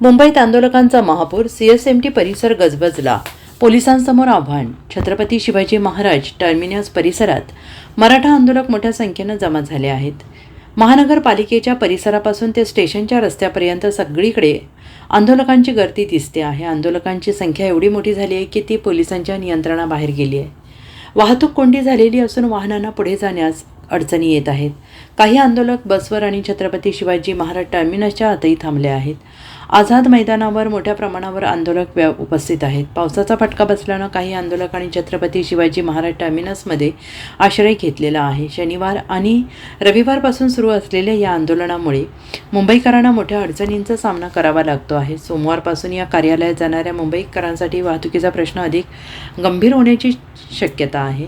मुंबईत आंदोलकांचा महापूर सीएसएमटी परिसर गजबजला. पोलिसांसमोर आव्हान छत्रपती शिवाजी महाराज टर्मिनस परिसरात मराठा आंदोलक मोठ्या संख्येनं जमा झाले आहेत. महानगरपालिकेच्या परिसरापासून ते स्टेशनच्या रस्त्यापर्यंत सगळीकडे आंदोलकांची गर्दी दिसते आहे. आंदोलकांची संख्या एवढी मोठी झाली आहे की ती पोलिसांच्या नियंत्रणाबाहेर गेली आहे. वाहतूक कोंडी झालेली असून वाहनांना पुढे जाण्यास अडचणी येत आहेत. काही आंदोलक बसवर आणि छत्रपती शिवाजी महाराज टर्मिनसच्या आतही थांबले आहेत. आझाद मैदानावर मोठ्या प्रमाणावर आंदोलक व्या उपस्थित आहेत. पावसाचा फटका बसल्यानं काही आंदोलक आणि छत्रपती शिवाजी महाराज टर्मिनसमध्ये आश्रय घेतलेला आहे. शनिवार आणि रविवारपासून सुरू असलेल्या या आंदोलनामुळे मुंबईकरांना मोठ्या अडचणींचा सामना करावा लागतो आहे. सोमवारपासून या कार्यालयात जाणाऱ्या मुंबईकरांसाठी वाहतुकीचा प्रश्न अधिक गंभीर होण्याची शक्यता आहे.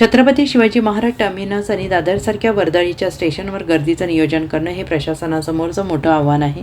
छत्रपती शिवाजी महाराज टर्मिनस आणि दादरसारख्या वर्दळीच्या स्टेशनवर गर्दीचं नियोजन करणं हे प्रशासनासमोरचं मोठं आव्हान आहे.